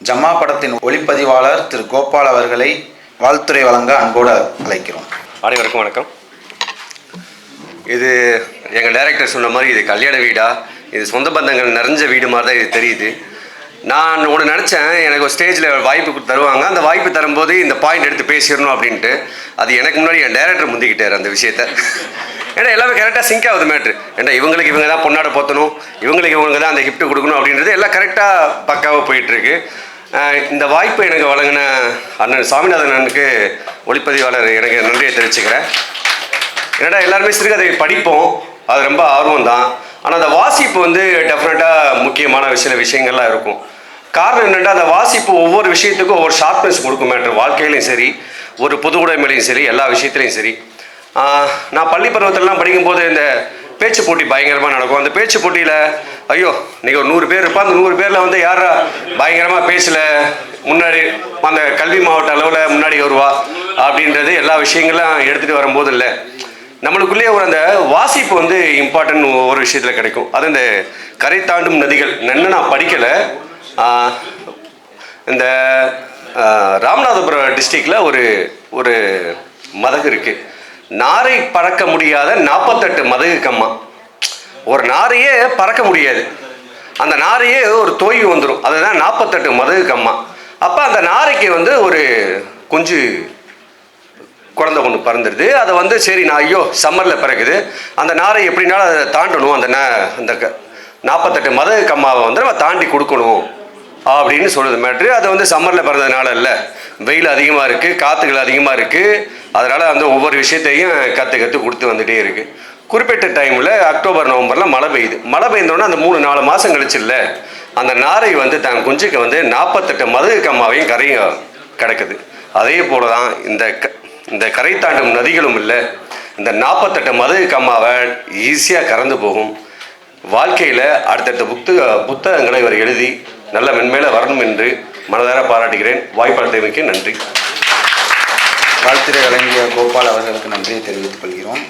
ஜம்மா படத்தின் ஒளிப்பதிவாளர் திரு கோபால் அவர்களை வாழ்த்துரை வழங்க அன்போடு அழைக்கிறோம். அனைவருக்கும் வணக்கம். இது எங்கள் டைரக்டர் சொன்ன மாதிரி இது கல்யாண வீடா? இது சொந்த பந்தங்கள் நிறைஞ்ச வீடு மாதிரி தான் இது தெரியுது. நான் ஒன்று நினச்சேன் எனக்கு ஒரு ஸ்டேஜில் வாய்ப்பு கொடுத்து தருவாங்க. அந்த வாய்ப்பு தரும்போது இந்த பாயிண்ட் எடுத்து பேசிடணும் அப்படின்ட்டு. அது எனக்கு முன்னாடி என் டைரக்டர் முந்திக்கிட்டார் அந்த விஷயத்த. ஏன்னா எல்லாமே கரெக்டாக சிங்க் ஆகுது மேட்ரு ஏன்னா இவங்களுக்கு இவங்க தான் பொண்ணாட போத்தணும். இவங்களுக்கு இவங்க தான் அந்த கிஃப்ட் கொடுக்கணும் அப்படின்றது எல்லாம் கரெக்டாக பக்காவாக போயிட்டுருக்கு இந்த வாய்ப்பு எனக்கு வழங்கின அண்ணன் சாமிநாதன் அண்ணனுக்கு ஒளிப்பதிவாளர் எனக்கு நன்றியை தெரிவிச்சுக்கிறேன். என்னடா எல்லாருமே சிறுகதை படிப்போம். அது ரொம்ப ஆர்வம் தான் ஆனால் அந்த வாசிப்பு வந்து டெஃபினட்டாக முக்கியமான சில விஷயங்கள்லாம் இருக்கும். காரணம் என்னென்னா அந்த வாசிப்பு ஒவ்வொரு விஷயத்துக்கும் ஒவ்வொரு ஷார்ப்னஸ் கொடுக்கும் மேட்ரு வாழ்க்கையிலையும் சரி ஒரு பொது உடைமையிலையும் சரி எல்லா விஷயத்துலையும் சரி. நான் பள்ளி பருவத்திலலாம் படிக்கும்போது இந்த பேச்சு போட்டி பயங்கரமாக நடக்கும். அந்த பேச்சு போட்டியில் ஐயோ நீங்கள் ஒரு நூறு பேர் இருப்பா அந்த நூறு பேரில் வந்து யாரா பயங்கரமாக பேசல? முன்னாடி அந்த கல்வி மாவட்ட அளவில் முன்னாடி வருவா அப்படின்றது எல்லா விஷயங்களும் எடுத்துகிட்டு வரும்போது இல்லை நம்மளுக்குள்ளேயே ஒரு அந்த வாசிப்பு வந்து இம்பார்ட்டன்ட் ஒரு விஷயத்தில் கிடைக்கும். அது இந்த கரை தாண்டும் நதிகள். நன்னு நான் படிக்கலை. இந்த ராமநாதபுரம் டிஸ்ட்ரிக்டில் ஒரு ஒரு மதகு இருக்குது நாரை பறக்க முடியாத நாற்பத்தெட்டு மதகு கம்மா ஒரு நாரையே பறக்க முடியாது. அந்த நாரையே ஒரு தோய்வு வந்துடும் அதுதான் நாற்பத்தெட்டு மதகு கம்மா. அப்போ அந்த நாரைக்கு வந்து ஒரு குஞ்சு குழந்தை ஒன்று பிறந்துடுது அதை வந்து சரி நான் ஐயோ சம்மரில் பிறகுது அந்த நாரை எப்படினாலும் அதை தாண்டணும். அந்த ந அந்த க நாற்பத்தெட்டு மத கம்மாவை வந்து நம்ம தாண்டி கொடுக்கணும் அப்படின்னு சொல்லுது மேட்ரு. அது வந்து சம்மரில் பிறந்ததுனால இல்லை. வெயில் அதிகமாக இருக்குது காற்றுகள் அதிகமாக இருக்குது அதனால் வந்து ஒவ்வொரு விஷயத்தையும் கற்று கற்று கொடுத்து வந்துகிட்டே இருக்குது குறிப்பிட்ட டைமில் அக்டோபர் நவம்பரில் மழை பெய்யுது. மழை பெய்ந்தோடனே அந்த மூணு நாலு மாதம் கழிச்சு இல்லை அந்த நாரை வந்து தன் குஞ்சுக்கு வந்து நாற்பத்தெட்டு மதுகு கம்மாவையும் கரையும் கிடக்குது. அதே போல தான் இந்த க இந்த கரை தாண்டும் நதிகளும் இல்லை இந்த நாற்பத்தெட்டு மதுகு கம்மாவை ஈஸியாக கறந்து போகும். வாழ்க்கையில் அடுத்தடுத்த புத்தக புத்தகங்களை இவர் எழுதி நல்ல மென்மேல வரணும் என்று மனதார பாராட்டுகிறேன். வாய்ப்பளித்தமைக்கு நன்றி. வாழ்த்துரை வழங்கிய கோபால் அவர்களுக்கு நன்றியை தெரிவித்துக் கொள்கிறோம்.